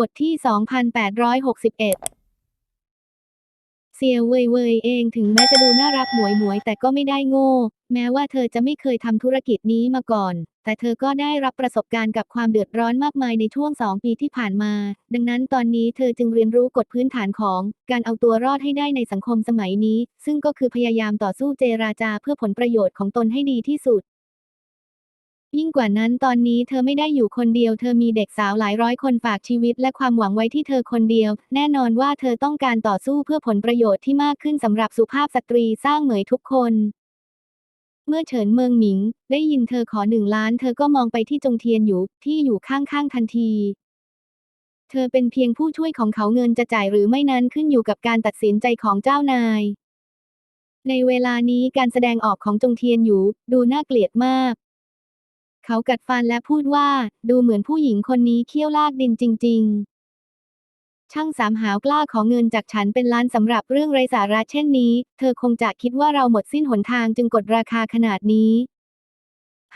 บทที่ 2861เซียเว่ยเว่ยเองถึงแม้จะดูน่ารักหมวยหมวยแต่ก็ไม่ได้โง่ แม้ว่าเธอจะไม่เคยทำธุรกิจนี้มาก่อน แต่เธอก็ได้รับประสบการณ์กับความเดือดร้อนมากมายในช่วงสองปีที่ผ่านมา ดังนั้นตอนนี้เธอจึงเรียนรู้กฎพื้นฐานของ การเอาตัวรอดให้ได้ในสังคมสมัยนี้ ซึ่งก็คือพยายามต่อสู้เจราจาเพื่อผลประโยชน์ของตนให้ดีที่สุด ยิ่งกว่านั้นตอนนี้เธอไม่ได้อยู่คนเดียว เธอมีเด็กสาวหลายร้อยคนฝากชีวิตและความหวังไว้ที่เธอคนเดียว แน่นอนว่าเธอต้องการต่อสู้เพื่อผลประโยชน์ที่มากขึ้นสำหรับสุภาพสตรีสร้างเหมยทุกคน เมื่อเฉินเมืองหมิง ได้ยินเธอขอหนึ่งล้าน เธอก็มองไปที่จงเทียนอยู่ที่อยู่ข้างๆทันที เธอเป็นเพียงผู้ช่วยของเขาเงินจะจ่ายหรือไม่นั้นขึ้นอยู่กับการตัดสินใจของเจ้านาย ในเวลานี้การแสดงออกของจงเทียนอยู่ดูน่าเกลียดมาก เขากัดฟันและพูดว่า ดูเหมือนผู้หญิงคนนี้เขี้ยวลากดินจริง ๆ ช่างสามหาวกล้าขอเงินจากฉันเป็นล้านสำหรับเรื่องไร้สาระเช่นนี้ เธอคงจะคิดว่าเราหมดสิ้นหนทางจึงกดราคาขนาดนี้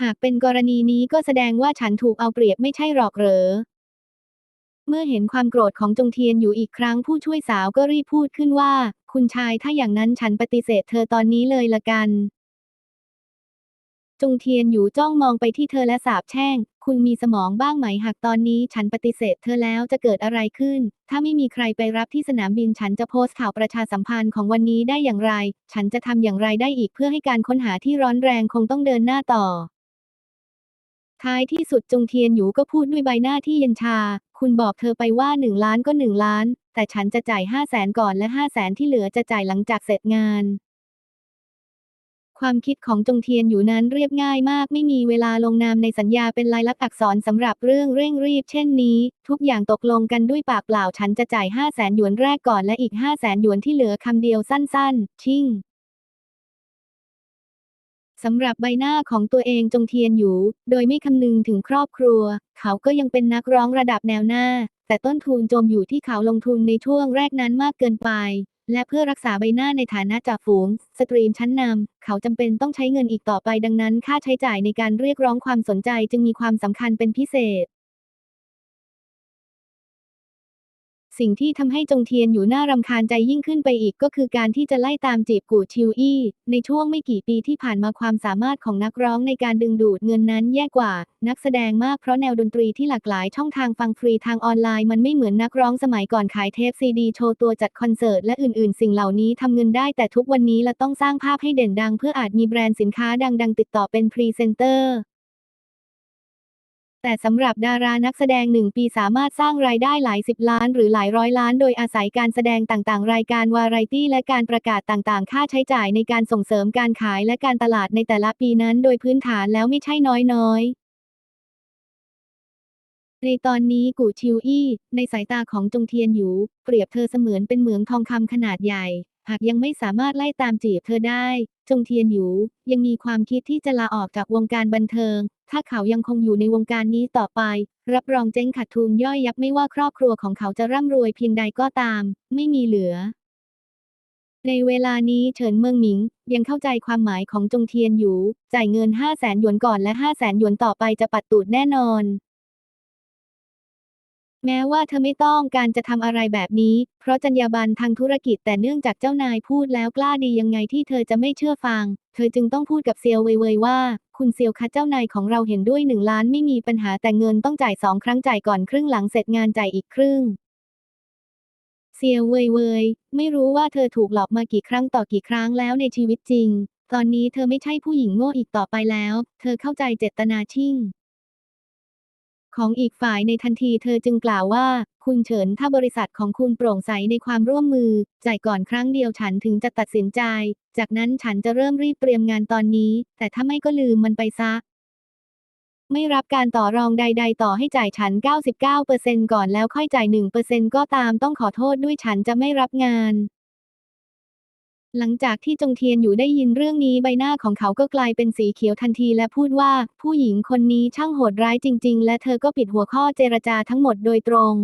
หากเป็นกรณีนี้ก็แสดงว่าฉันถูกเอาเปรียบไม่ใช่หรอกเหรอ เมื่อเห็นความโกรธของจงเทียนอยู่อีกครั้งผู้ช่วยสาวก็รีบพูดขึ้นว่า คุณชายถ้าอย่างนั้นฉันปฏิเสธเธอตอนนี้เลยละกัน จงเทียนอยู่จ้องมองไปที่เธอและสาบแช่ง คุณมีสมองบ้างไหมหากตอนนี้ฉันปฏิเสธเธอแล้วจะเกิดอะไรขึ้น ถ้าไม่มีใครไปรับที่สนามบินฉันจะโพสต์ข่าวประชาสัมพันธ์ของวันนี้ได้อย่างไร ฉันจะทำอย่างไรได้อีกเพื่อให้การค้นหาที่ร้อนแรงคงต้องเดินหน้าต่อ ท้ายที่สุดจงเทียนอยู่ก็พูดด้วยใบหน้าที่เย็นชา คุณบอกเธอไปว่าหนึ่งล้านก็หนึ่งล้าน แต่ฉันจะจ่ายห้าแสนก่อนและห้าแสนที่เหลือจะจ่ายหลังจากเสร็จงาน ความคิดของจงเทียนอยู่นั้นเรียบง่ายมาก ไม่มีเวลาลงนามในสัญญาเป็นลายลักษณ์อักษรสำหรับเรื่องเร่งรีบเช่นนี้ ทุกอย่างตกลงกันด้วยปากเปล่าฉันจะจ่ายห้าแสนหยวนแรกก่อนและอีกห้าแสนหยวนที่เหลือคำเดียวสั้น ๆ ชิ่งสำหรับใบหน้าของตัวเองจงเทียนอยู่ โดยไม่คำนึงถึงครอบครัว เขาก็ยังเป็นนักร้องระดับแนวหน้า แต่ต้นทุนจมอยู่ที่เขาลงทุนในช่วงแรกนั้นมากเกินไป และเพื่อรักษาใบหน้าในฐานะจ่าฝูง สตรีมชั้นนำเขาจำเป็นต้องใช้เงินอีกต่อไปดังนั้น ค่าใช้จ่ายในการเรียกร้องความสนใจจึงมีความสำคัญเป็นพิเศษ สิ่งที่ทำให้จงเทียนอยู่น่ารำคาญใจยิ่งขึ้นไปอีกก็คือการที่จะไล่ตามจีบกู่ชิวอี้ ในช่วงไม่กี่ปีที่ผ่านมาความสามารถของนักร้องในการดึงดูดเงินนั้นแย่กว่า นักแสดงมากเพราะแนวดนตรีที่หลากหลายช่องทางฟังฟรีทางออนไลน์มันไม่เหมือนนักร้องสมัยก่อนขายเทปซีดีโชว์ตัวจัดคอนเสิร์ตและอื่นๆ สิ่งเหล่านี้ทำเงินได้แต่ทุกวันนี้เราต้องสร้างภาพให้เด่นดัง เพื่ออาจมีแบรนด์สินค้าดังๆ ติดต่อเป็นพรีเซนเตอร์ แต่สำหรับดารานักแสดงหนึ่งปีสามารถสร้างรายได้หลายสิบล้านหรือหลายร้อยล้านโดยอาศัยการแสดงต่างๆ รายการวาไรตี้และการประกาศต่างๆ ค่าใช้จ่ายในการส่งเสริมการขายและการตลาดในแต่ละปีนั้นโดยพื้นฐานแล้วไม่ใช่น้อยๆในตอนนี้กู่ชิวอี้ ในสายตาของจงเทียนอยู่ เปรียบเธอเสมือนเป็นเหมืองทองคำขนาดใหญ่ หากยังไม่สามารถไล่ตามจีบเธอได้ จงเทียนอยู่ ยังมีความคิดที่จะลาออกจากวงการบันเทิง ถ้าเขายังคงอยู่ในวงการนี้ต่อไป รับรองเจ๊งขาดทุนย่อยยับไม่ว่าครอบครัวของเขาจะร่ำรวยเพียงใดก็ตาม ไม่มีเหลือ ในเวลานี้เฉินเมืองหมิง ยังเข้าใจความหมายของจงเทียนอยู่ จ่ายเงิน 5 0 0แสนหยวนก่อนและ 5 0 0แสนหยวนต่อไปจะปัดตูดแน่นอน แม้ว่าเธอไม่ต้องการจะทำอะไรแบบนี้ เพราะจรรยาบรรณทางธุรกิจแต่เนื่องจากเจ้านายพูดแล้วกล้าดียังไงที่เธอจะไม่เชื่อฟัง เธอจึงต้องพูดกับเซียวเว่ยว่า คุณเซียวคะเจ้านายของเราเห็นด้วยหนึ่งล้านไม่มีปัญหาแต่เงินต้องจ่ายสองครั้งจ่ายก่อนครึ่งหลังเสร็จงานจ่ายอีกครึ่งเซียวเว่ยเว่ยไม่รู้ว่าเธอถูกหลอกมากี่ครั้งต่อกี่ครั้งแล้วในชีวิตจริง ตอนนี้เธอไม่ใช่ผู้หญิงโง่อีกต่อไปแล้ว เธอเข้าใจเจตนาชิ่ง ของอีกฝ่ายในทันทีเธอจึงกล่าวว่า คุณเฉินถ้าบริษัทของคุณโปร่งใสในความร่วมมือ จ่ายก่อนครั้งเดียวฉันถึงจะตัดสินใจ จากนั้นฉันจะเริ่มรีบเตรียมงานตอนนี้ แต่ถ้าไม่ก็ลืมมันไปซะ ไม่รับการต่อรองใด ๆ ต่อให้จ่ายฉัน 99%ก่อนแล้วค่อยจ่าย 1%ก็ตามต้องขอโทษด้วยฉันจะไม่รับงาน หลังจากที่จงเทียนอยู่ได้ยินเรื่องนี้ใบหน้าของเขาก็กลายเป็นสีเขียวทันทีและพูดว่า ผู้หญิงคนนี้ช่างโหดร้ายจริง ๆ และเธอก็ปิดหัวข้อเจรจาทั้งหมดโดยตรง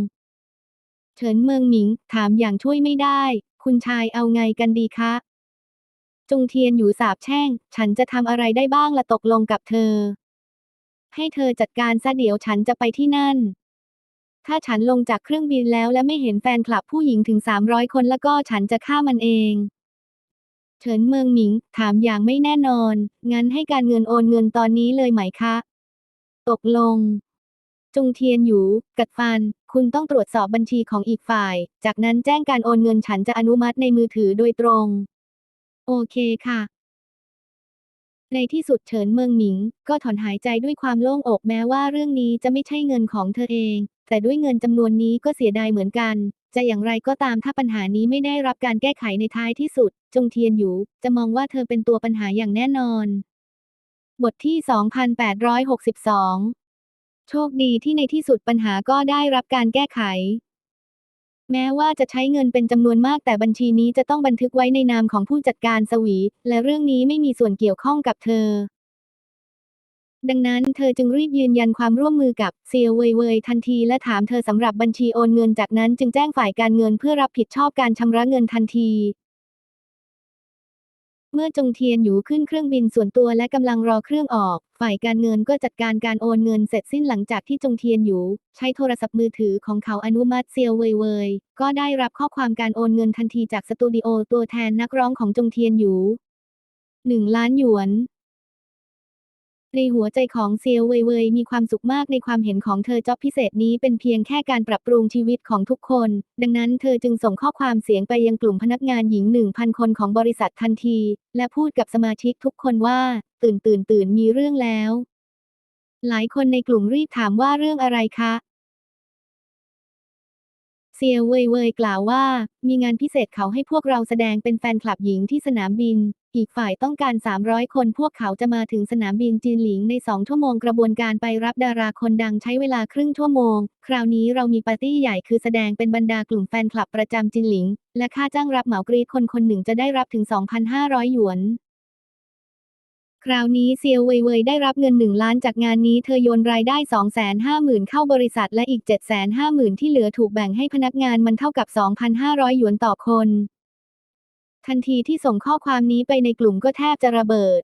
เฉินเมืองหมิง ถามอย่างช่วยไม่ได้ คุณชายเอาไงกันดีคะ จงเทียนอยู่สาบแช่ง ฉันจะทำอะไรได้บ้างละตกลงกับเธอ ให้เธอจัดการซะเดี๋ยวฉันจะไปที่นั่นถ้าฉันลงจากเครื่องบินแล้วและไม่เห็นแฟนคลับผู้หญิงถึง 300 คนแล้วก็ฉันจะฆ่ามันเอง ฉินเมืองหมิง ถามอย่างไม่แน่นอน งั้นให้การเงินโอนเงินตอนนี้เลยไหมคะ ตกลง จงเทียนหยูกัดฟัน คุณต้องตรวจสอบบัญชีของอีกฝ่าย จากนั้นแจ้งการโอนเงินฉันจะอนุมัติในมือถือโดยตรง โอเคค่ะในที่สุดเฉินเมืองหมิง ก็ถอนหายใจด้วยความโล่งอกแม้ว่าเรื่องนี้จะไม่ใช่เงินของเธอเอง แต่ด้วยเงินจำนวนนี้ก็เสียดายเหมือนกัน จะอย่างไรก็ตามถ้าปัญหานี้ไม่ได้รับการแก้ไขในท้ายที่สุด จงเทียนหยูจะมองว่าเธอเป็นตัวปัญหาอย่างแน่นอน บทที่ 2862 โชคดีที่ในที่สุดปัญหาก็ได้รับการแก้ไข แม้ว่าจะใช้เงินเป็นจำนวนมากแต่บัญชีนี้จะต้องบันทึกไว้ในนามของผู้จัดการสวี และเรื่องนี้ไม่มีส่วนเกี่ยวข้องกับเธอ ดังนั้นเธอจึงรีบยืนยันความร่วมมือกับเซียวเว่ยเว่ยทันทีและถามเธอสำหรับบัญชีโอนเงินจากนั้นจึงแจ้งฝ่ายการเงินเพื่อรับผิดชอบการชำระเงินทันที เมื่อจงเทียนอยู่ขึ้นเครื่องบินส่วนตัวและกำลังรอเครื่องออก ฝ่ายการเงินก็จัดการการโอนเงินเสร็จสิ้นหลังจากที่จงเทียนอยู่ ใช้โทรศัพท์มือถือของเขาอนุมัติเซียวเว่ยเว่ยก็ได้รับข้อความการโอนเงินทันทีจากสตูดิโอตัวแทนนักร้องของจงเทียนอยู่หนึ่งล้านหยวน ในหัวใจของเซียวเวยเวยมีความสุขมากในความเห็นของเธอจ็อบพิเศษนี้เป็นเพียงแค่การปรับปรุงชีวิตของทุกคน ดังนั้นเธอจึงส่งข้อความเสียงไปยังกลุ่มพนักงานหญิงหนึ่งพันคนของบริษัททันที และพูดกับสมาชิกทุกคนว่า ตื่นตื่นตื่นมีเรื่องแล้ว หลายคนในกลุ่มรีบถามว่าเรื่องอะไรคะ เซียวเว่ยเว่ยกล่าวว่า มีงานพิเศษเขาให้พวกเราแสดงเป็นแฟนคลับหญิงที่สนามบิน อีกฝ่ายต้องการ 300 คนพวกเขาจะมาถึงสนามบินจีนหลิงใน 2 ชั่วโมงกระบวนการไปรับดาราคนดังใช้เวลาครึ่งชั่วโมง คราวนี้เรามีปาร์ตี้ใหญ่คือแสดงเป็นบรรดากลุ่มแฟนคลับประจำจีนหลิง และค่าจ้างรับเหมากรีดคนคนหนึ่งจะได้รับถึง 2,500 หยวน คราวนี้เซียวเว่ยเว่ยได้รับเงินหนึ่งล้านจากงานนี้เธอโยนรายได้ 250,000 เข้าบริษัทและอีก 750,000 ที่เหลือถูกแบ่งให้พนักงานมันเท่ากับ 2,500 หยวนต่อคน ทันทีที่ส่งข้อความนี้ไปในกลุ่มก็แทบจะระเบิด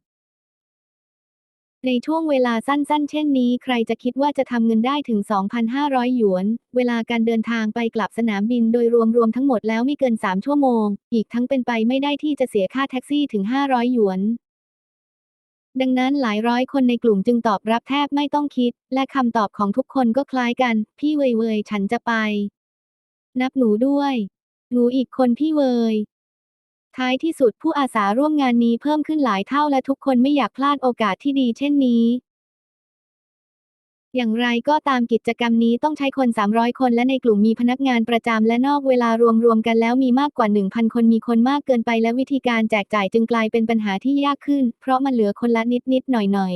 ในช่วงเวลาสั้นๆ เช่นนี้ ใครจะคิดว่าจะทำเงินได้ถึง 2,500 หยวน เวลาการเดินทางไปกลับสนามบินโดยรวมๆทั้งหมดแล้วไม่เกิน 3 ชั่วโมง อีกทั้งเป็นไปไม่ได้ที่จะเสียค่าแท็กซี่ถึง 500 หยวน ดังนั้นหลายร้อยคนในกลุ่มจึงตอบรับแทบไม่ต้องคิด และคำตอบของทุกคนก็คล้ายกัน พี่เวยเวยฉันจะไป นับหนูด้วย หนูอีกคนพี่เวย ท้ายที่สุดผู้อาสาร่วมงานนี้เพิ่มขึ้นหลายเท่าและทุกคนไม่อยากพลาดโอกาสที่ดีเช่นนี้ อย่างไรก็ตามกิจกรรมนี้ต้องใช้คน 300 คน และในกลุ่มมีพนักงานประจำและนอกเวลารวมๆกันแล้วมีมากกว่า 1,000 คนมีคนมากเกินไปและวิธีการแจกจ่ายจึงกลายเป็นปัญหาที่ยากขึ้น เพราะมันเหลือคนละนิดๆหน่อย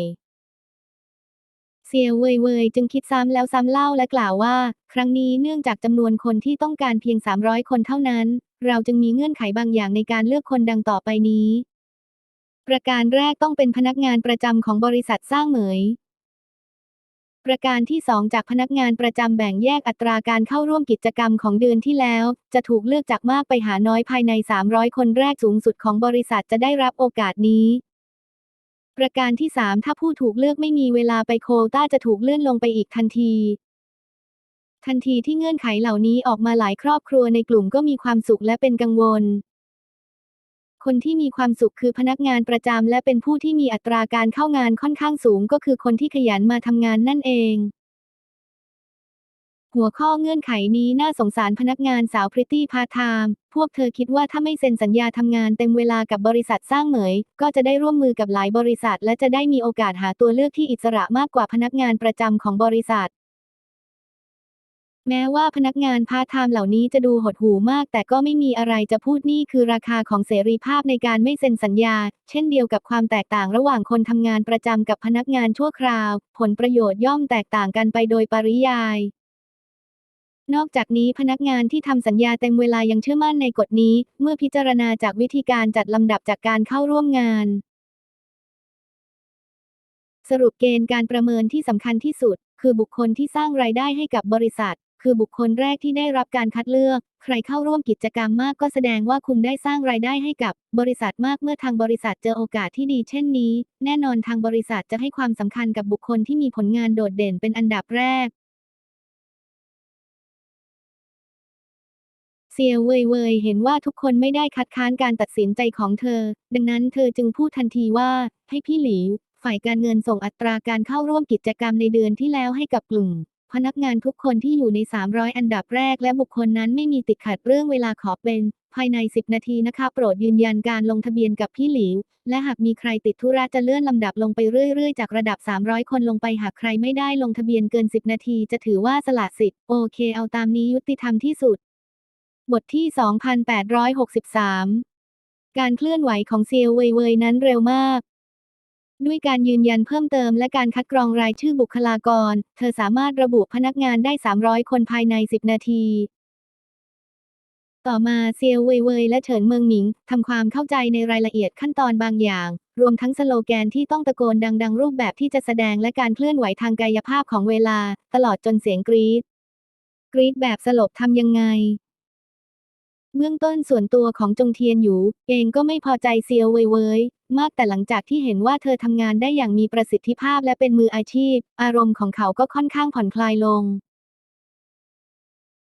ๆเซียวเว่ยเว่ยจึงคิดซ้ำแล้วซ้ำเล่าและกล่าวว่า ครั้งนี้เนื่องจากจำนวนคนที่ต้องการเพียง 300 คนเท่านั้น เราจึงมีเงื่อนไขบางอย่างในการเลือกคนดังต่อไปนี้ ประการแรกต้องเป็นพนักงานประจำของบริษัทสร้างเหมย ประการที่ 2 จากพนักงานประจำแบ่งแยกอัตราการเข้าร่วมกิจกรรมของเดือนที่แล้ว จะถูกเลือกจากมากไปหาน้อยภายใน 300 คนแรกสูงสุดของบริษัทจะได้รับโอกาสนี้ประการที่ 3 ถ้าผู้ถูกเลือกไม่มีเวลาไปโคต้าจะถูกเลื่อนลงไปอีกทันที ทันทีที่เงื่อนไขเหล่านี้ออกมาหลายครอบครัวในกลุ่มก็มีความสุขและเป็นกังวล คนที่มีความสุขคือพนักงานประจำและเป็นผู้ที่มีอัตราการเข้างานค่อนข้างสูงก็คือคนที่ขยันมาทำงานนั่นเอง หัวข้อเงื่อนไขนี้น่าสงสารพนักงานสาวพริตตี้พาร์ทไทม์พวกเธอคิดว่าถ้าไม่เซ็นสัญญาทำงานเต็มเวลากับบริษัทสร้างเหมย ก็จะได้ร่วมมือกับหลายบริษัท และจะได้มีโอกาสหาตัวเลือกที่อิสระมากกว่าพนักงานประจำของบริษัท แม้ว่าพนักงานพาร์ทไทม์เหล่านี้จะดูหดหูมาก แต่ก็ไม่มีอะไรจะพูดนี่คือราคาของเสรีภาพในการไม่เซ็นสัญญา เช่นเดียวกับความแตกต่างระหว่างคนทำงานประจำกับพนักงานชั่วคราว ผลประโยชน์ย่อมแตกต่างกันไปโดยปริยายนอกจากนี้พนักงานที่ทำสัญญาเต็มเวลายังเชื่อมั่นในกฎนี้ เมื่อพิจารณาจากวิธีการจัดลำดับจากการเข้าร่วมงาน สรุปเกณฑ์การประเมินที่สำคัญที่สุด คือบุคคลที่สร้างรายได้ให้กับบริษัท คือบุคคลแรกที่ได้รับการคัดเลือก ใครเข้าร่วมกิจกรรมมากก็แสดงว่าคุณได้สร้างรายได้ให้กับบริษัทมากเมื่อทางบริษัทเจอโอกาสที่ดีเช่นนี้ แน่นอนทางบริษัทจะให้ความสำคัญกับบุคคลที่มีผลงานโดดเด่นเป็นอันดับแรกเซียวเว่ยเว่ยเห็นว่าทุกคนไม่ได้คัดค้านการตัดสินใจของเธอ ดังนั้นเธอจึงพูดทันทีว่า ให้พี่หลิว ฝ่ายการเงินส่งอัตราการเข้าร่วมกิจกรรมในเดือนที่แล้วให้กับกลุ่ม พนักงานทุกคนที่อยู่ใน 300 อันดับแรกและบุคคลนั้นไม่มีติดขัดเรื่องเวลาขอเป็น ภายใน 10 นาทีนะคะ โปรดยืนยันการลงทะเบียนกับพี่หลิว และหากมีใครติดธุระจะเลื่อนลำดับลงไปเรื่อยๆ จากระดับ 300 คนลงไปหากใครไม่ได้ลงทะเบียนเกิน 10 นาทีจะถือว่าสละสิทธิ์ โอเค เอาตามนี้ยุติธรรมที่สุด บทที่ 2863 การเคลื่อนไหวของเซียวเว่ยเว่ยนั้นเร็วมาก ด้วยการยืนยันเพิ่มเติมและการคัดกรองรายชื่อบุคลากร เธอสามารถระบุพนักงานได้ 300 คนภายใน 10 นาที ต่อมาเซียวเว่ยเว่ยและเฉินเมืองหมิงทำความเข้าใจในรายละเอียดขั้นตอนบางอย่าง รวมทั้งสโลแกนที่ต้องตะโกนดัง ๆ รูปแบบที่จะแสดงและการเคลื่อนไหวทางกายภาพของเวลา ตลอดจนเสียงกรีดกรีดแบบสลบทำยังไงเบื้องต้นส่วนตัวของจงเทียนอยู่ เองก็ไม่พอใจเซียวเว่ยเว่ย มากแต่หลังจากที่เห็นว่าเธอทำงานได้อย่างมีประสิทธิภาพและเป็นมืออาชีพ อารมณ์ของเขาก็ค่อนข้างผ่อนคลายลง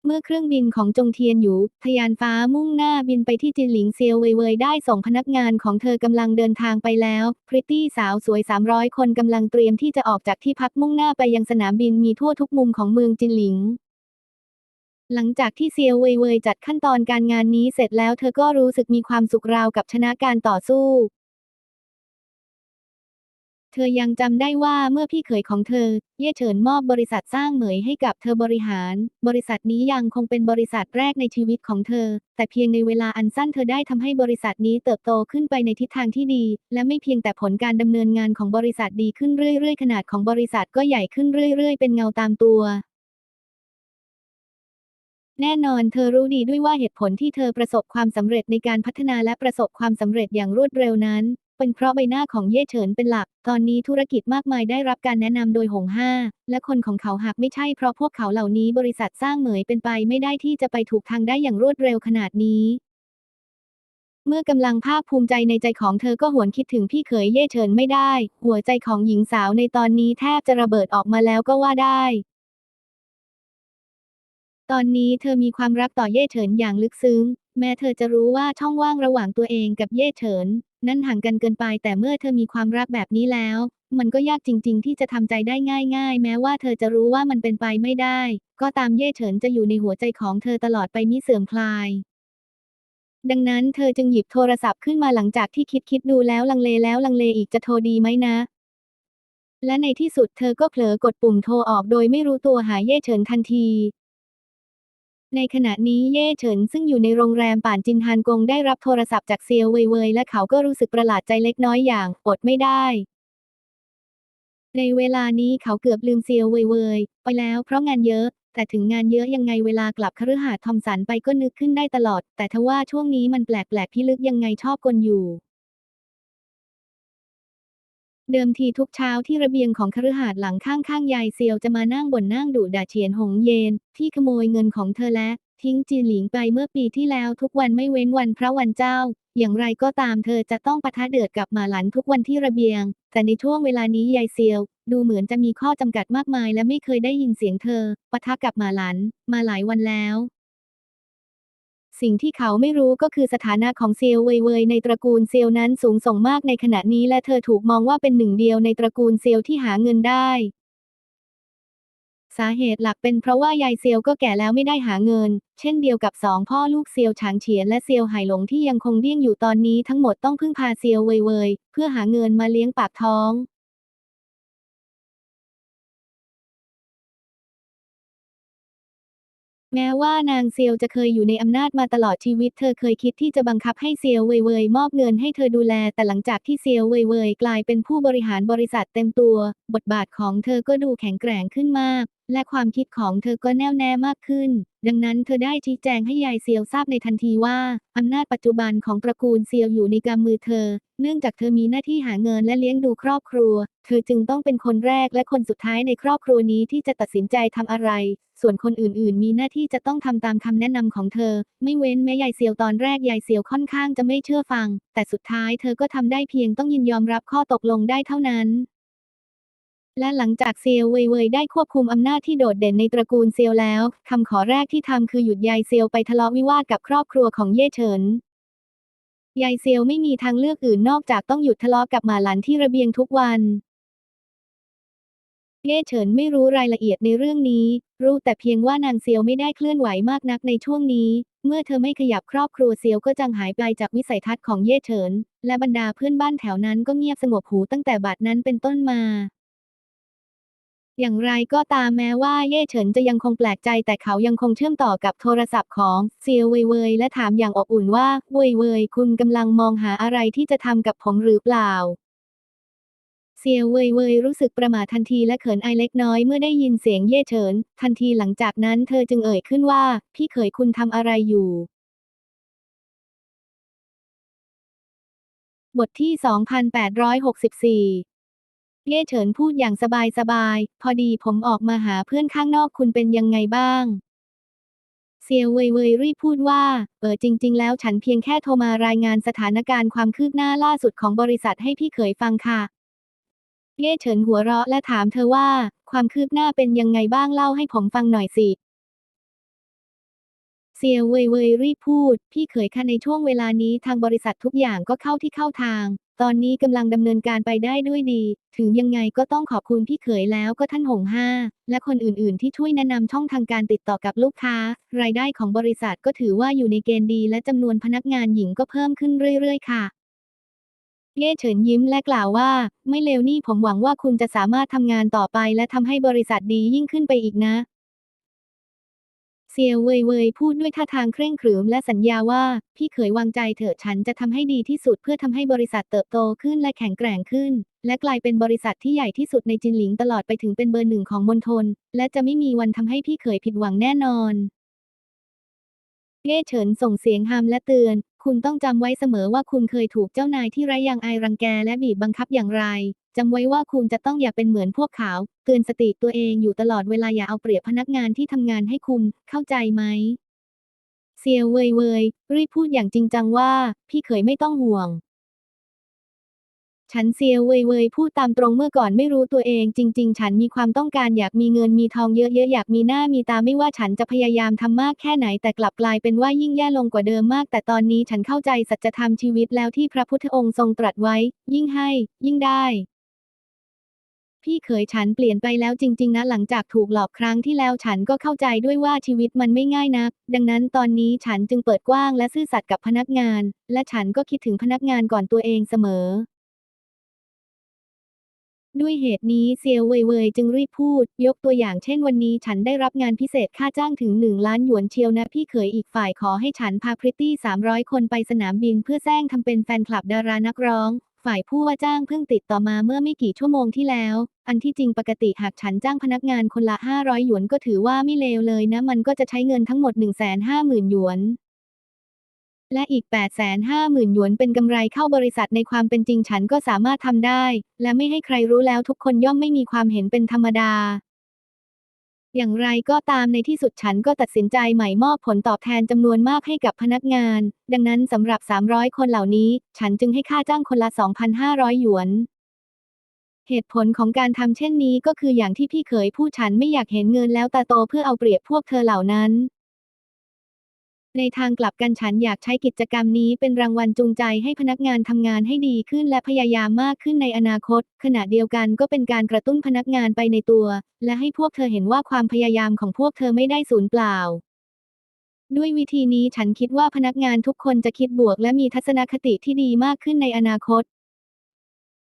เมื่อเครื่องบินของจงเทียนอยู่ทยานฟ้ามุ่งหน้าบินไปที่จินหลิงเซียวเว่ยเวยได้ส่งพนักงานของเธอกำลังเดินทางไปแล้ว พริตตี้สาวสวย 300 คนกำลังเตรียมที่จะออกจากที่พักมุ่งหน้าไปยังสนามบินมีทั่วทุกมุมของเมืองจินหลิงหลังจากที่เซียวเว่ยเว่ยจัดขั้นตอนการงานนี้เสร็จแล้วเธอก็รู้สึกมีความสุขราวกับชนะการต่อสู้ เธอยังจำได้ว่าเมื่อพี่เขยของเธอ เย่เฉินมอบบริษัทสร้างเหมยให้กับเธอบริหาร บริษัทนี้ยังคงเป็นบริษัทแรกในชีวิตของเธอ แต่เพียงในเวลาอันสั้นเธอได้ทำให้บริษัทนี้เติบโตขึ้นไปในทิศทางที่ดี และไม่เพียงแต่ผลการดำเนินงานของบริษัทดีขึ้นเรื่อยๆ ขนาดของบริษัทก็ใหญ่ขึ้นเรื่อยๆ เป็นเงาตามตัวแน่นอนเธอรู้ดีด้วยว่าเหตุผลที่เธอประสบความสำเร็จในการพัฒนาและประสบความสำเร็จอย่างรวดเร็วนั้น เป็นเพราะใบหน้าของเย่เฉินเป็นหลัก ตอนนี้ธุรกิจมากมายได้รับการแนะนำโดยหงห้า และคนของเขาหากไม่ใช่เพราะพวกเขาเหล่านี้บริษัทสร้างเหมยเป็นไปไม่ได้ที่จะไปถูกทางได้อย่างรวดเร็วขนาดนี้ เมื่อกำลังภาคภูมิใจในใจของเธอก็หวนคิดถึงพี่เขยเย่เฉินไม่ได้ หัวใจของหญิงสาวในตอนนี้แทบจะระเบิดออกมาแล้วก็ว่าได้ ตอนนี้เธอมีความรักต่อเย่เฉินอย่างลึกซึ้ง แม้เธอจะรู้ว่าช่องว่างระหว่างตัวเองกับเย่เฉิน นั้นห่างกันเกินไปแต่เมื่อเธอมีความรักแบบนี้แล้ว มันก็ยากจริง ๆ ที่จะทำใจได้ง่าย ๆ แม้ว่าเธอจะรู้ว่ามันเป็นไปไม่ได้ ก็ตามเย่เฉินจะอยู่ในหัวใจของเธอตลอดไปมิเสื่อมคลาย ดังนั้นเธอจึงหยิบโทรศัพท์ขึ้นมาหลังจากที่คิดคิดดูแล้วลังเลแล้วลังเลอีกจะโทรดีไหมนะและในที่สุดเธอก็เผลอกดปุ่มโทรออกโดยไม่รู้ตัวหาเย่เฉินทันที ในขณะนี้เย่เฉินซึ่งอยู่ในโรงแรมป่านจินฮานกงได้รับโทรศัพท์จากเซียวเว่ยเว่ยและเขาก็รู้สึกประหลาดใจเล็กน้อยอย่างอดไม่ได้ ในเวลานี้เขาเกือบลืมเซียวเว่ยเว่ยไปแล้วเพราะงานเยอะ แต่ถึงงานเยอะยังไงเวลากลับคฤหาสน์ทอมสันไปก็นึกขึ้นได้ตลอด แต่ทว่าช่วงนี้มันแปลกๆพิลึกยังไงชอบกลอยู่ เดิมทีทุกเช้าที่ระเบียงของคฤหาสน์หลังข้างๆยายเซียวจะมานั่งบ่นนั่งดุด่าเฉียนหงเยน ที่ขโมยเงินของเธอและ ทิ้งจีหลิงไปเมื่อปีที่แล้วทุกวันไม่เว้นวันพระวันเจ้า อย่างไรก็ตามเธอจะต้องปะทะเดือดกับหมาหลันทุกวันที่ระเบียง แต่ในช่วงเวลานี้ยายเซียว ดูเหมือนจะมีข้อจำกัดมากมายและไม่เคยได้ยินเสียงเธอปะทะกับหมาหลัน มาหลายวันแล้ว สิ่งที่เขาไม่รู้ก็คือสถานะของเซียวเว่ยเวยในตระกูลเซียวนั้นสูงส่งมากในขณะนี้และเธอถูกมองว่าเป็นหนึ่งเดียวในตระกูลเซียวที่หาเงินได้ สาเหตุหลักเป็นเพราะว่ายายเซียวก็แก่แล้วไม่ได้หาเงิน เช่นเดียวกับสองพ่อลูกเซียวฉางเฉียนและเซียวไหหลงที่ยังคงเดี้ยงอยู่ตอนนี้ทั้งหมดต้องพึ่งพาเซียวเวยเว่ยเพื่อหาเงินมาเลี้ยงปากท้อง แม้ว่านางเซียวจะเคยอยู่ในอำนาจมาตลอดชีวิต เธอเคยคิดที่จะบังคับให้เซียวเว่ยเว่ยมอบเงินให้เธอดูแล แต่หลังจากที่เซียวเว่ยเว่ยกลายเป็นผู้บริหารบริษัทเต็มตัว บทบาทของเธอก็ดูแข็งแกร่งขึ้นมาก และความคิดของเธอก็แน่วแน่มากขึ้น ดังนั้นเธอได้ชี้แจงให้ยายเซียวทราบในทันทีว่าอำนาจปัจจุบันของตระกูลเซียวอยู่ในกำมือเธอ เนื่องจากเธอมีหน้าที่หาเงินและเลี้ยงดูครอบครัว เธอจึงต้องเป็นคนแรกและคนสุดท้ายในครอบครัวนี้ที่จะตัดสินใจทำอะไร ส่วนคนอื่นๆ มีหน้าที่จะต้องทำตามคำแนะนำของเธอ ไม่เว้นแม้ยายเซียวตอนแรกยายเซียวค่อนข้างจะไม่เชื่อฟัง แต่สุดท้ายเธอก็ทำได้เพียงต้องยินยอมรับข้อตกลงได้เท่านั้นและหลังจากเซียวเว่ยเว่ยได้ควบคุมอำนาจที่โดดเด่นในตระกูลเซียวแล้ว คำขอแรกที่ทำคือหยุดยายเซียวไปทะเลาะวิวาทกับครอบครัวของเย่เฉิน ยายเซียวไม่มีทางเลือกอื่นนอกจากต้องหยุดทะเลาะกับหมาหลันที่ระเบียงทุกวัน เย่เฉินไม่รู้รายละเอียดในเรื่องนี้ รู้แต่เพียงว่านางเซียวไม่ได้เคลื่อนไหวมากนักในช่วงนี้ เมื่อเธอไม่ขยับครอบครัวเซียวก็จางหายไปจากวิสัยทัศน์ของเย่เฉิน และบรรดาเพื่อนบ้านแถวนั้นก็เงียบสงบหูตั้งแต่บัดนั้นเป็นต้นมา อย่างไรก็ตามแม้ว่าเย่เฉินจะยังคงแปลกใจแต่เขายังคงเชื่อมต่อกับโทรศัพท์ของเซียวเว่ยเว่ยและถามอย่างอบอุ่นว่าเว่ยเว่ยคุณกำลังมองหาอะไรที่จะทำกับผมหรือเปล่า เซียวเว่ยเว่ยรู้สึกประหม่าทันทีและเขินอายเล็กน้อยเมื่อได้ยินเสียงเย่เฉิน ทันทีหลังจากนั้นเธอจึงเอ่ยขึ้นว่า พี่เขยคุณทำอะไรอยู่บทที่ 2864 เย่เฉินพูดอย่างสบายๆ พอดีผมออกมาหาเพื่อนข้างนอกคุณเป็นยังไงบ้าง เซียวเว่ยเว่ยรีพูดว่า เออจริง ๆ แล้วฉันเพียงแค่โทรมารายงานสถานการณ์ความคืบหน้าล่าสุดของบริษัทให้พี่เขยฟังค่ะ เย่เฉินหัวเราะและถามเธอว่า ความคืบหน้าเป็นยังไงบ้างเล่าให้ผมฟังหน่อยสิเซียวเว่ยเว่ยรีพูด พี่เขยคะในช่วงเวลานี้ทางบริษัททุกอย่างก็เข้าที่เข้าทาง ตอนนี้กำลังดำเนินการไปได้ด้วยดี ถึงยังไงก็ต้องขอบคุณพี่เขยแล้วก็ท่านหงห้า และคนอื่นๆ ที่ช่วยแนะนำช่องทางการติดต่อกับลูกค้า รายได้ของบริษัทก็ถือว่าอยู่ในเกณฑ์ดี และจำนวนพนักงานหญิงก็เพิ่มขึ้นเรื่อยๆ ค่ะเย่เฉินยิ้มและกล่าวว่า ไม่เลวนี่ผมหวังว่าคุณจะสามารถทำงานต่อไปและทำให้บริษัทดียิ่งขึ้นไปอีกนะ เซียวเว่ยเว่ยพูดด้วยท่าทางเคร่งขรึมและสัญญาว่า พี่เขยวางใจเถอะฉันจะทำให้ดีที่สุดเพื่อทำให้บริษัทเติบโตขึ้นและแข็งแกร่งขึ้น และกลายเป็นบริษัทที่ใหญ่ที่สุดในจินหลิงตลอดไปถึงเป็นเบอร์หนึ่งของมณฑลและจะไม่มีวันทำให้พี่เขยผิดหวังแน่นอนเย่เฉินส่งเสียงห้ามและเตือน คุณต้องจำไว้เสมอว่าคุณเคยถูกเจ้านายที่ไร้ยางอายรังแกและบีบบังคับอย่างไร จำไว้ว่าคุณจะต้องอย่าเป็นเหมือนพวกเขา เตือนสติตัวเองอยู่ตลอดเวลาอย่าเอาเปรียบพนักงานที่ทำงานให้คุณ เข้าใจไหม เซียวเว่ยเว่ยรีบพูดอย่างจริงจังว่า พี่เขยไม่ต้องห่วง ฉันเซียวเว่ยเว่ยพูดตามตรงเมื่อก่อนไม่รู้ตัวเอง จริง ๆ ฉันมีความต้องการอยากมีเงินมีทองเยอะๆอยากมีหน้ามีตาไม่ว่าฉันจะพยายามทำมากแค่ไหนแต่กลับกลายเป็นว่ายิ่งแย่ลงกว่าเดิมมาก แต่ตอนนี้ฉันเข้าใจสัจธรรมชีวิตแล้วที่พระพุทธองค์ทรงตรัสไว้ ยิ่งให้ ยิ่งได้ พี่เขยฉันเปลี่ยนไปแล้วจริง ๆ นะ หลังจากถูกหลอกครั้งที่แล้วฉันก็เข้าใจด้วยว่าชีวิตมันไม่ง่ายนัก ดังนั้นตอนนี้ฉันจึงเปิดกว้างและซื่อสัตย์กับพนักงาน และฉันก็คิดถึงพนักงานก่อนตัวเองเสมอ ด้วยเหตุนี้เซียวเว่ยเว่ยจึงรีบพูด ยกตัวอย่างเช่นวันนี้ฉันได้รับงานพิเศษค่าจ้างถึงหนึ่งล้านหยวนเชียวนะ พี่เขยอีกฝ่ายขอให้ฉันพาพริตตี้300คนไปสนามบินเพื่อแซงทำเป็นแฟนคลับดารานักร้องฝ่ายผู้ว่าจ้างเพิ่งติดต่อมาเมื่อไม่กี่ชั่วโมงที่แล้ว อันที่จริงปกติหากฉันจ้างพนักงานคนละ 500 หยวนก็ถือว่าไม่เลวเลยนะ มันก็จะใช้เงินทั้งหมด 150,000 หยวน และอีก 850,000 หยวนเป็นกำไรเข้าบริษัทในความเป็นจริงฉันก็สามารถทำได้ และไม่ให้ใครรู้แล้วทุกคนย่อมไม่มีความเห็นเป็นธรรมดาอย่างไรก็ตามในที่สุดฉันก็ตัดสินใจใหม่มอบผลตอบแทนจำนวนมากให้กับพนักงาน ดังนั้นสำหรับ 300 คนเหล่านี้ ฉันจึงให้ค่าจ้างคนละ 2,500 หยวน เหตุผลของการทำเช่นนี้ก็คืออย่างที่พี่เขยพูดฉันไม่อยากเห็นเงินแล้วตาโตเพื่อเอาเปรียบพวกเธอเหล่านั้น ในทางกลับกันฉันอยากใช้กิจกรรมนี้เป็นรางวัลจูงใจให้พนักงานทำงานให้ดีขึ้นและพยายามมากขึ้นในอนาคต ขณะเดียวกันก็เป็นการกระตุ้นพนักงานไปในตัว และให้พวกเธอเห็นว่าความพยายามของพวกเธอไม่ได้สูญเปล่าด้วยวิธีนี้ฉันคิดว่าพนักงานทุกคนจะคิดบวกและมีทัศนคติที่ดีมากขึ้นในอนาคต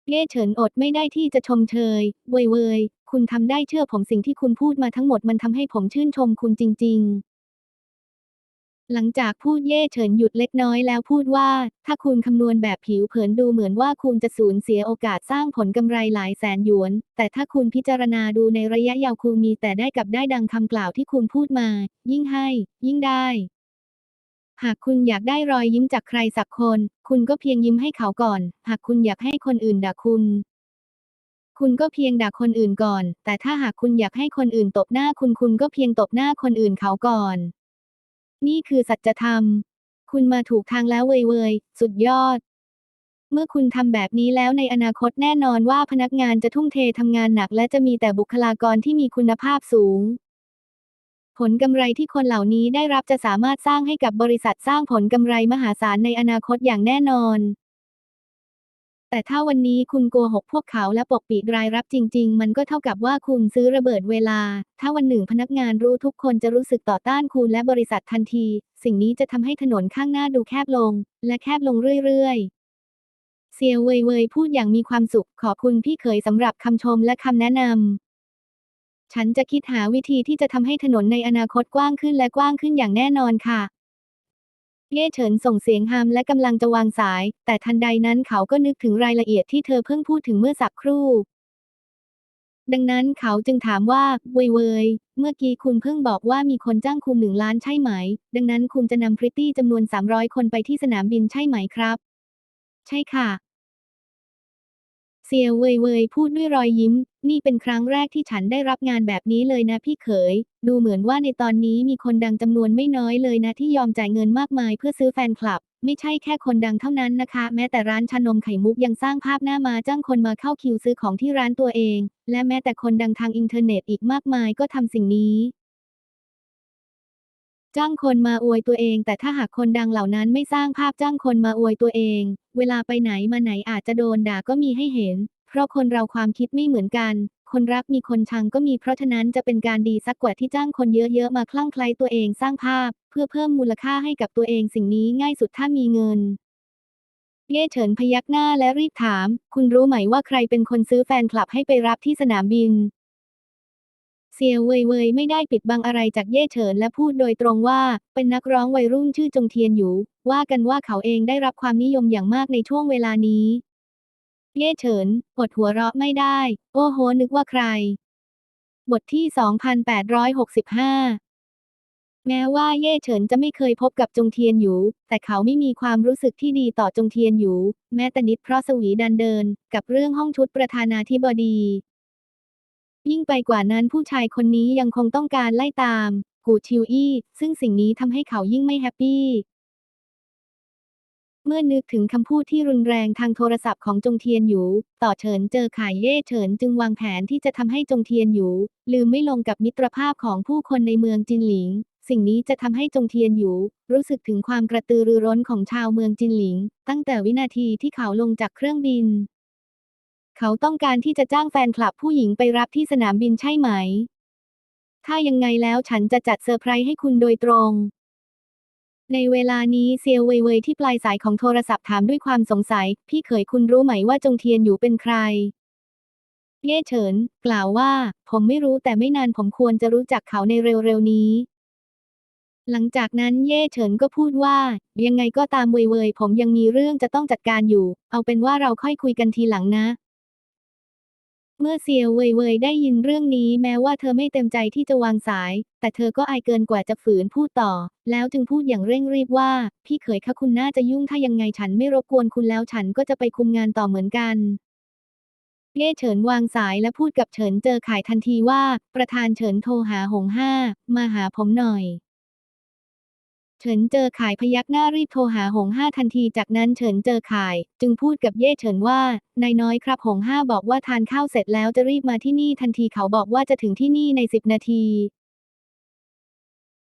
เย่เฉินอดไม่ได้ที่จะชมเชย เว่ยเวยคุณทำได้เชื่อผมสิ่งที่คุณพูดมาทั้งหมดมันทำให้ผมชื่นชมคุณจริง ๆ หลังจากพูดเย่เฉินหยุดเล็กน้อยแล้วพูดว่า ถ้าคุณคำนวณแบบผิวเผินดูเหมือนว่าคุณจะสูญเสียโอกาสสร้างผลกำไรหลายแสนหยวน แต่ถ้าคุณพิจารณาดูในระยะยาวคุณมีแต่ได้กับได้ดังคำกล่าวที่คุณพูดมา ยิ่งให้ ยิ่งได้ หากคุณอยากได้รอยยิ้มจากใครสักคน คุณก็เพียงยิ้มให้เขาก่อน หากคุณอยากให้คนอื่นด่าคุณ คุณก็เพียงด่าคนอื่นก่อน แต่ถ้าหากคุณอยากให้คนอื่นตบหน้าคุณคุณก็เพียงตบหน้าคนอื่นเขาก่อน นี่คือสัจธรรม คุณมาถูกทางแล้วเว่ยเว่ยสุดยอด เมื่อคุณทำแบบนี้แล้วในอนาคตแน่นอนว่าพนักงานจะทุ่มเททำงานหนัก และจะมีแต่บุคลากรที่มีคุณภาพสูง ผลกำไรที่คนเหล่านี้ได้รับจะสามารถสร้างให้กับบริษัทสร้างผลกำไรมหาศาลในอนาคตอย่างแน่นอน แต่ถ้าวันนี้คุณโกหกพวกเขาและปกปิดรายรับจริง ๆ มันก็เท่ากับว่าคุณซื้อระเบิดเวลา ถ้าวันหนึ่งพนักงานรู้ทุกคนจะรู้สึกต่อต้านคุณและบริษัททันที สิ่งนี้จะทำให้ถนนข้างหน้าดูแคบลง และแคบลงเรื่อย ๆ เซียวเว่ยเว่ยพูดอย่างมีความสุขขอบคุณพี่เขยสำหรับคำชมและคำแนะนำ ฉันจะคิดหาวิธีที่จะทำให้ถนนในอนาคตกว้างขึ้นและกว้างขึ้นอย่างแน่นอนค่ะ เย่เฉินส่งเสียงฮามและกำลังจะวางสาย แต่ทันใดนั้นเขาก็นึกถึงรายละเอียดที่เธอเพิ่งพูดถึงเมื่อสักครู่ ดังนั้นเขาจึงถามว่าเวยเวยเมื่อกี้คุณเพิ่งบอกว่ามีคนจ้างคุณหนึ่งล้านใช่ไหม ดังนั้นคุณจะนำพริตตี้จำนวน 300 คนไปที่สนามบินใช่ไหมครับ ใช่ค่ะ เซียวเว่ยเว่ยพูดด้วยรอยยิ้ม นี่เป็นครั้งแรกที่ฉันได้รับงานแบบนี้เลยนะพี่เขย ดูเหมือนว่าในตอนนี้มีคนดังจำนวนไม่น้อยเลยนะที่ยอมจ่ายเงินมากมายเพื่อซื้อแฟนคลับ ไม่ใช่แค่คนดังเท่านั้นนะคะ แม้แต่ร้านชานมไข่มุกยังสร้างภาพหน้ามาจ้างคนมาเข้าคิวซื้อของที่ร้านตัวเอง และแม้แต่คนดังทางอินเทอร์เน็ตอีกมากมายก็ทำสิ่งนี้ จ้างคนมาอวยตัวเอง แต่ถ้าหากคนดังเหล่านั้นไม่สร้างภาพจ้างคนมาอวยตัวเอง เวลาไปไหนมาไหนอาจจะโดนด่าก็มีให้เห็น เพราะคนเราความคิดไม่เหมือนกัน คนรักมีคนชังก็มีเพราะฉะนั้นจะเป็นการดีสักกว่าที่จ้างคนเยอะๆมาคลั่งไคล้ตัวเองสร้างภาพ เพื่อเพิ่มมูลค่าให้กับตัวเองสิ่งนี้ง่ายสุดถ้ามีเงินเย่เฉินพยักหน้าและรีบถาม คุณรู้ไหมว่าใครเป็นคนซื้อแฟนคลับให้ไปรับที่สนามบิน เซียวเว่ยเวยไม่ได้ปิดบังอะไรจากเย่เฉินและพูดโดยตรงว่า เป็นนักร้องวัยรุ่นชื่อจงเทียนอยู่ ว่ากันว่าเขาเองได้รับความนิยมอย่างมากในช่วงเวลานี้ เย่เฉินอดหัวเราะไม่ได้ โอ้โห นึกว่าใคร บทที่ 2865 แม้ว่าเย่เฉินจะไม่เคยพบกับจงเทียนอยู่ แต่เขาไม่มีความรู้สึกที่ดีต่อจงเทียนอยู่ แม้แต่นิดเพราะสวีดันเดิน กับเรื่องห้องชุดประธานาธิบดี ยิ่งไปกว่านั้นผู้ชายคนนี้ยังคงต้องการไล่ตาม กูชิวอี้ ซึ่งสิ่งนี้ทำให้เขายิ่งไม่แฮปปี้ เมื่อนึกถึงคำพูดที่รุนแรงทางโทรศัพท์ของจงเทียนอยู่ ต่อเฉินเจอขายเย่เฉินจึงวางแผนที่จะทำให้จงเทียนอยู่ ลืมไม่ลงกับมิตรภาพของผู้คนในเมืองจินหลิง สิ่งนี้จะทำให้จงเทียนอยู่ รู้สึกถึงความกระตือรือร้นของชาวเมืองจินหลิง ตั้งแต่วินาทีที่เขาลงจากเครื่องบิน เขาต้องการที่จะจ้างแฟนคลับผู้หญิงไปรับที่สนามบินใช่ไหม ถ้ายังไงแล้วฉันจะจัดเซอร์ไพรส์ให้คุณโดยตรง ในเวลานี้เซียวเว่ยเว่ยที่ปลายสายของโทรศัพท์ถามด้วยความสงสัย พี่เขยคุณรู้ไหมว่าจงเทียนอยู่เป็นใคร เย่เฉิน กล่าวว่า ผมไม่รู้แต่ไม่นานผมควรจะรู้จักเขาในเร็วๆนี้หลังจากนั้นเย่เฉินก็พูดว่า ยังไงก็ตามเว่ยเว่ยผมยังมีเรื่องจะต้องจัดการอยู่ เอาเป็นว่าเราค่อยคุยกันทีหลังนะ เมื่อเซียวเว่ยเว่ยได้ยินเรื่องนี้แม้ว่าเธอไม่เต็มใจที่จะวางสาย แต่เธอก็อายเกินกว่าจะฝืนพูดต่อ แล้วจึงพูดอย่างเร่งรีบว่า พี่เขยคะคุณน่าจะยุ่งถ้ายังไงฉันไม่รบกวนคุณแล้วฉันก็จะไปคุมงานต่อเหมือนกันเย่เฉินวางสายและพูดกับเฉินเจอข่ายทันทีว่า ประธานเฉินโทรหาหงห้า มาหาผมหน่อย เฉินเจอข่ายพยักหน้ารีบโทรหาหงห้าทันทีจากนั้นเฉินเจอข่าย จึงพูดกับเย่เฉินว่านายน้อยครับหงห้าบอกว่าทานข้าวเสร็จแล้วจะรีบมาที่นี่ทันทีเขาบอกว่าจะถึงที่นี่ในสิบนาที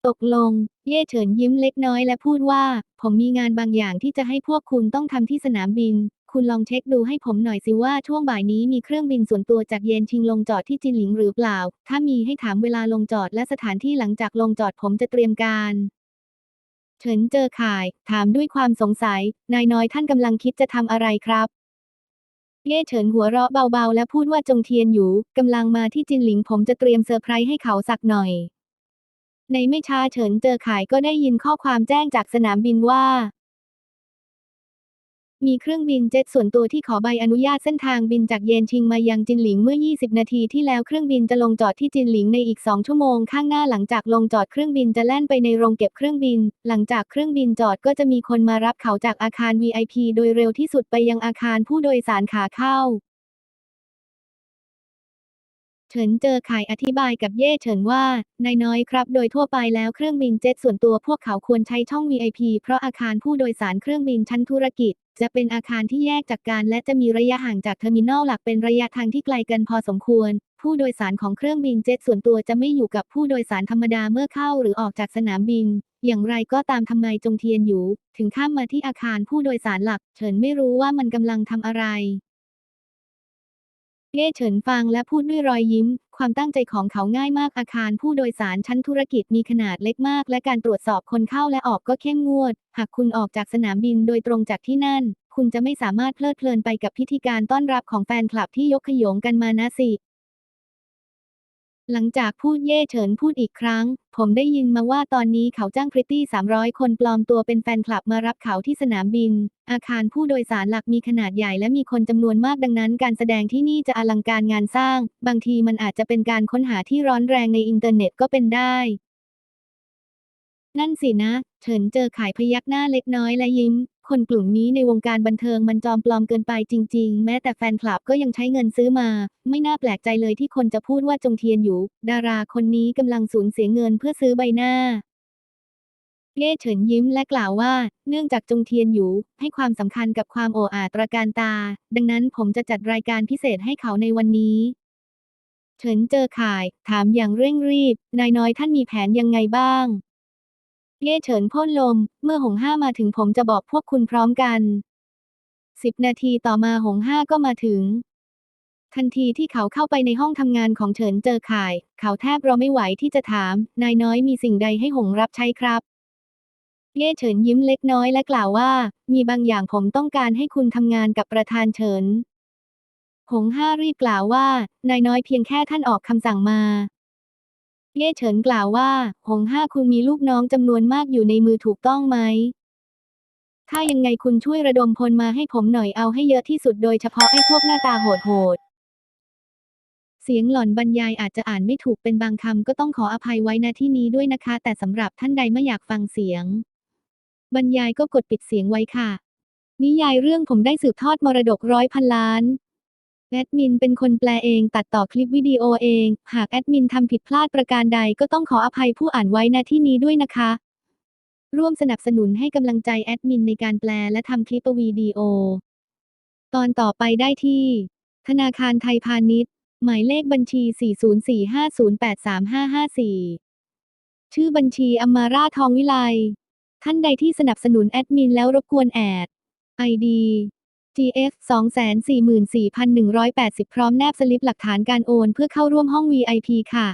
ตกลง เย่เฉินยิ้มเล็กน้อยและพูดว่า ผมมีงานบางอย่างที่จะให้พวกคุณต้องทำที่สนามบิน คุณลองเช็คดูให้ผมหน่อยสิว่าช่วงบ่ายนี้มีเครื่องบินส่วนตัวจากเยนชิงลงจอดที่จินหลิงหรือเปล่า ถ้ามีให้ถามเวลาลงจอดและสถานที่หลังจากลงจอดผมจะเตรียมการ เฉินเจอข่าย ถามด้วยความสงสัย นายน้อยท่านกำลังคิดจะทำอะไรครับ เย่เฉินหัวเราะเบาๆ และพูดว่าจงเทียนอยู่กำลังมาที่จินหลิงผมจะเตรียมเซอร์ไพรส์ให้เขาสักหน่อย ในไม่ช้าเฉินเจอข่ายก็ได้ยินข้อความแจ้งจากสนามบินว่า มีเครื่องบินเจ็ตส่วนตัวที่ขอใบอนุญาตเส้นทางบินจากเยนชิงมายังจินหลิงเมื่อ 20 นาทีที่แล้วเครื่องบินจะลงจอดที่จินหลิงในอีก 2 ชั่วโมงข้างหน้าหลังจากลงจอดเครื่องบินจะแล่นไปในโรงเก็บเครื่องบิน หลังจากเครื่องบินจอดก็จะมีคนมารับเขาจากอาคาร VIP โดยเร็วที่สุดไปยังอาคารผู้โดยสารขาเข้า เฉินเจอข่ายอธิบายกับเย่เฉินว่านายน้อยครับ โดยทั่วไปแล้วเครื่องบินเจ็ตส่วนตัวพวกเขาควรใช้ช่อง VIP เพราะอาคารผู้โดยสารเครื่องบินชั้นธุรกิจ จะเป็นอาคารที่แยกจากกันและจะมีระยะห่างจากเทอร์มินอลหลักเป็นระยะทางที่ไกลกันพอสมควร ผู้โดยสารของเครื่องบินเจ็ตส่วนตัวจะไม่อยู่กับผู้โดยสารธรรมดาเมื่อเข้าหรือออกจากสนามบิน อย่างไรก็ตามทำไมจงเทียนอยู่ ถึงข้ามมาที่อาคารผู้โดยสารหลัก เฉินไม่รู้ว่ามันกำลังทำอะไร เย่เฉินฟังและพูดด้วยรอยยิ้ม ความตั้งใจของเขาง่ายมากอาคารผู้โดยสารชั้นธุรกิจมีขนาดเล็กมาก และการตรวจสอบคนเข้าและออกก็เข้มงวด หากคุณออกจากสนามบินโดยตรงจากที่นั่น คุณจะไม่สามารถเพลิดเพลินไปกับพิธีการต้อนรับของแฟนคลับที่ยกขยงกันมานะสิ หลังจากพูดเย่เฉินพูดอีกครั้ง ผมได้ยินมาว่าตอนนี้เขาจ้างพริตตี้ 300 คนปลอมตัวเป็นแฟนคลับมารับเขาที่สนามบิน อาคารผู้โดยสารหลักมีขนาดใหญ่และมีคนจำนวนมากดังนั้นการแสดงที่นี่จะอลังการงานสร้าง บางทีมันอาจจะเป็นการค้นหาที่ร้อนแรงในอินเทอร์เน็ตก็เป็นได้ นั่นสินะ เฉินเจอขายพยักหน้าเล็กน้อยและยิ้ม คนกลุ่มนี้ในวงการบันเทิงมันจอมปลอมเกินไปจริง ๆ แม้แต่แฟนคลับก็ยังใช้เงินซื้อมา ไม่น่าแปลกใจเลยที่คนจะพูดว่าจงเทียนอยู่ ดาราคนนี้กำลังสูญเสียเงินเพื่อซื้อใบหน้าเย่เฉินยิ้มและกล่าวว่า เนื่องจากจงเทียนอยู่ ให้ความสำคัญกับความโอ้อาตระการตา ดังนั้นผมจะจัดรายการพิเศษให้เขาในวันนี้เฉินเจอข่าย ถามอย่างเร่งรีบ นายน้อยท่านมีแผนยังไงบ้าง เย่เฉินพ่นลม เมื่อหงห้ามาถึงผมจะบอกพวกคุณพร้อมกัน สิบนาทีต่อมาหงห้าก็มาถึง ทันทีที่เขาเข้าไปในห้องทำงานของเฉินเจอข่าย เขาแทบรอไม่ไหวที่จะถาม นายน้อยมีสิ่งใดให้หงรับใช้ครับ เย่เฉินยิ้มเล็กน้อยและกล่าวว่า มีบางอย่างผมต้องการให้คุณทำงานกับประธานเฉินหงห้ารีบกล่าวว่า นายน้อยเพียงแค่ท่านออกคำสั่งมา เย่เฉินกล่าวว่าหงห้าคุณมีลูกน้องจำนวนมากอยู่ในมือถูกต้องไหม ถ้ายังไงคุณช่วยระดมพลมาให้ผมหน่อยเอาให้เยอะที่สุดโดยเฉพาะไอ้พวกหน้าตาโหดๆเสียงหล่อนบรรยายอาจจะอ่านไม่ถูกเป็นบางคำก็ต้องขออภัยไว้ณที่นี้ด้วยนะคะ แต่สำหรับท่านใดไม่อยากฟังเสียง บรรยายก็กดปิดเสียงไว้ค่ะ นิยายเรื่องผมได้สืบทอดมรดกร้อยพันล้าน แอดมินเป็นคนแปลเองตัดต่อคลิปวิดีโอเอง หากแอดมินทำผิดพลาดประการใดก็ต้องขออภัยผู้อ่านไว้ณที่นี้ด้วยนะคะ ร่วมสนับสนุนให้กำลังใจแอดมินในการแปลและทำคลิปวิดีโอ ตอนต่อไปได้ที่ ธนาคารไทยพาณิชย์ หมายเลขบัญชี 4045083554 ชื่อบัญชีอมาราทองวิไล ท่านใดที่สนับสนุนแอดมินแล้วรบกวนแอด ID GF 244,180 พร้อมแนบสลิปหลักฐานการโอน เพื่อเข้าร่วมห้อง VIP ค่ะ